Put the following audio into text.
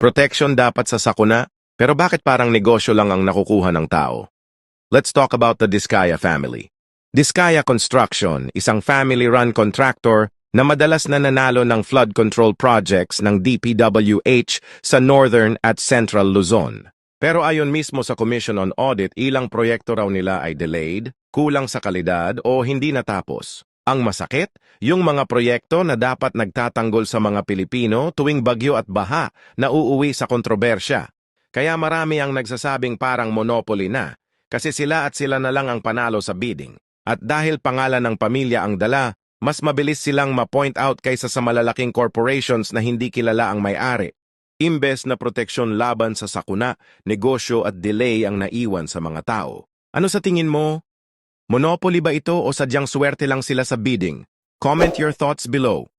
Protection dapat sa sakuna, pero bakit parang negosyo lang ang nakukuha ng tao? Let's talk about the Diskaya family. Diskaya Construction, isang family-run contractor na madalas na nanalo ng flood control projects ng DPWH sa Northern at Central Luzon. Pero ayon mismo sa Commission on Audit, ilang proyekto raw nila ay delayed, kulang sa kalidad o hindi natapos. Ang masakit, yung mga proyekto na dapat nagtatanggol sa mga Pilipino tuwing bagyo at baha na uuwi sa kontrobersya. Kaya marami ang nagsasabing parang monopoly na, kasi sila at sila na lang ang panalo sa bidding. At dahil pangalan ng pamilya ang dala, mas mabilis silang ma-point out kaysa sa malalaking corporations na hindi kilala ang may-ari. Imbes na proteksyon laban sa sakuna, negosyo at delay ang naiwan sa mga tao. Ano sa tingin mo? Monopoly ba ito o sadyang swerte lang sila sa bidding? Comment your thoughts below.